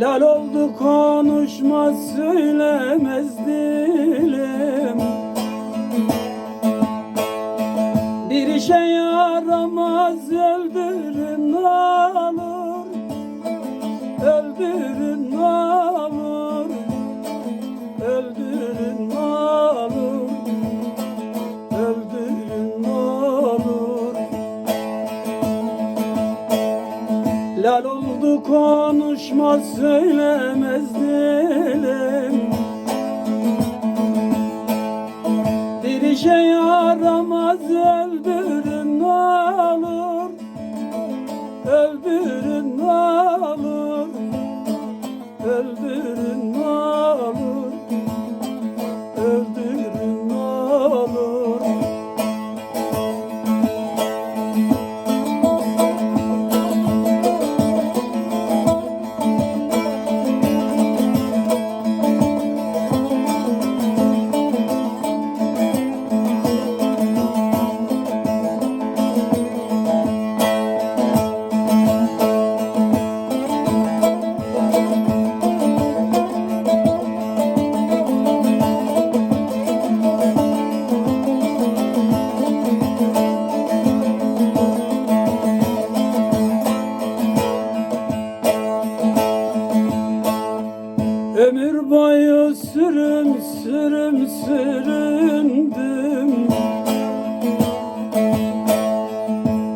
Lal oldu konuşmaz söylemez dilim. Bir işe yaramaz öldürün olur. Öldürün konuşmaz söylemez dilim. Bir işe Ömür boyu sürüm sürüm süründüm.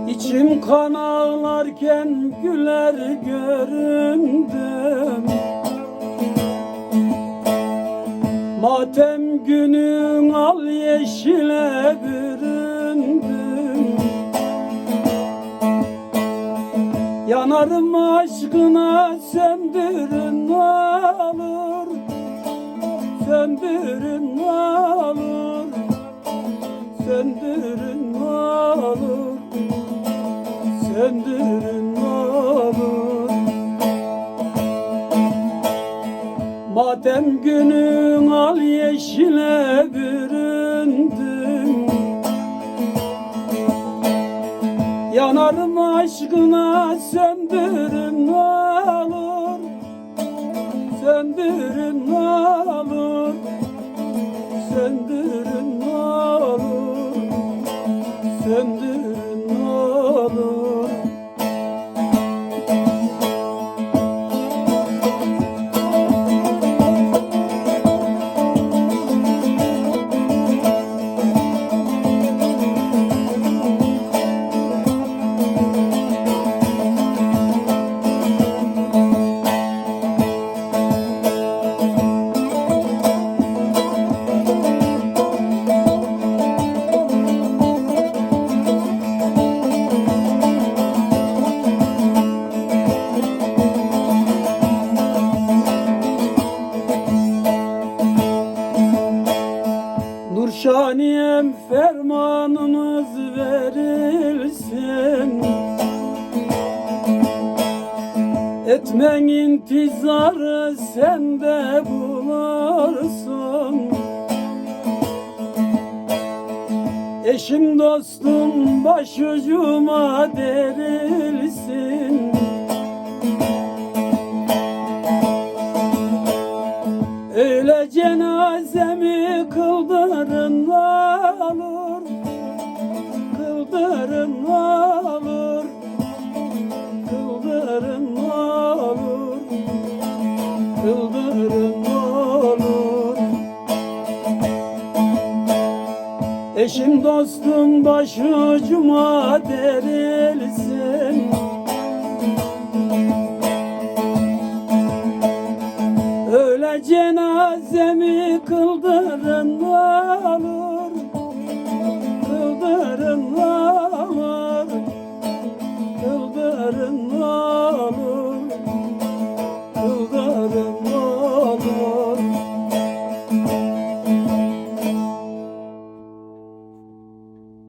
İçim kan ağlarken güler göründüm. Matem günün al yeşile büründüm. Yanarım aşkına söndürün Söndürün olur Söndürün olur Söndürün olur Madem günün al yeşile büründüm Yanarım aşkına söndürün olur Söndürün olur Söndürün Etmen intizarı sende bulursun. Eşim dostum başucuma derilsin. Öyle cenazemi kıldırın Eşim dostum başı cuma derilsin. Öyle cenazemi kıldırın olur? Kıldırın olur